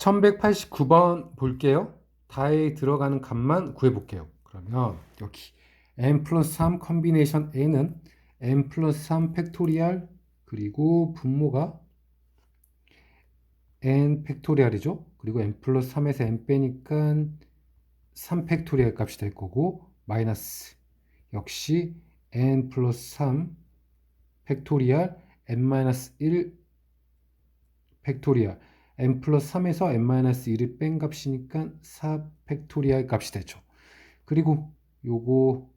1189번 볼게요. 다에 들어가는 값만 구해볼게요. 그러면 여기 n 플러스 3 컨비네이션 n은 n 플러스 3 팩토리얼 그리고 분모가 n 팩토리얼이죠. 그리고 n 플러스 3에서 n 빼니까 3 팩토리얼 값이 될 거고 마이너스 역시 n 플러스 3 팩토리얼 n 마이너스 1 팩토리얼 n 플러스 3에서 n 마이너스 1을 뺀 값이니까 4 팩토리얼 값이 되죠. 그리고 요거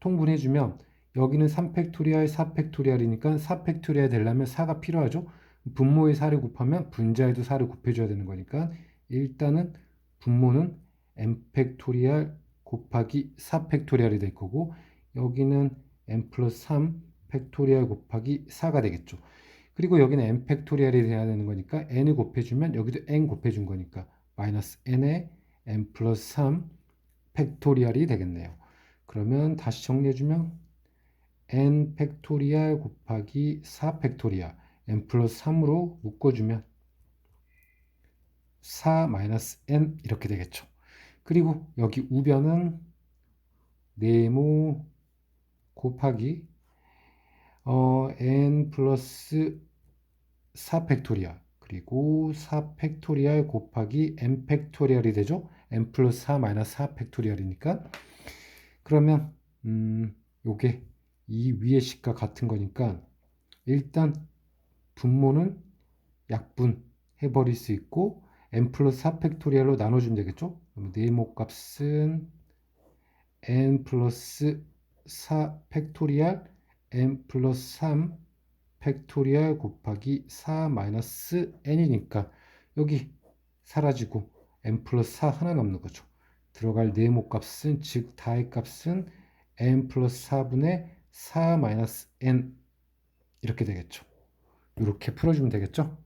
통분해 주면 여기는 3 팩토리얼, 4 팩토리얼이니까 4 팩토리얼 되려면 4가 필요하죠. 분모에 4를 곱하면 분자에도 4를 곱해줘야 되는 거니까 일단은 분모는 n 팩토리얼 곱하기 4 팩토리얼이 될 거고 여기는 n 플러스 3 팩토리얼 곱하기 4가 되겠죠. 그리고 여기는 n 팩토리얼이 돼야 되는 거니까 n을 곱해주면 여기도 n 곱해준 거니까 마이너스 n에 n 플러스 3 팩토리얼이 되겠네요. 그러면 다시 정리해주면 n 팩토리얼 곱하기 4 팩토리얼 n 플러스 3으로 묶어주면 4 마이너스 n 이렇게 되겠죠. 그리고 여기 우변은 네모 곱하기 어, n 플러스 4 팩토리얼 그리고 4 팩토리얼 곱하기 n 팩토리얼이 되죠. n 플러스 4 마이너스 4 팩토리얼이니까 그러면 음, 요게 이 위의 식과 같은 거니까 일단 분모는 약분 해버릴 수 있고 n 플러스 4 팩토리얼로 나눠주면 되겠죠. 그럼 네모 값은 n 플러스 4 팩토리얼 n 플러스 3 팩토리얼 곱하기 4 마이너스 n이니까 여기 사라지고 n 플러스 4 하나 남는 거죠. 들어갈 네모 값은 즉 다의 값은 n 플러스 4분의 4 마이너스 n 이렇게 되겠죠. 이렇게 풀어주면 되겠죠.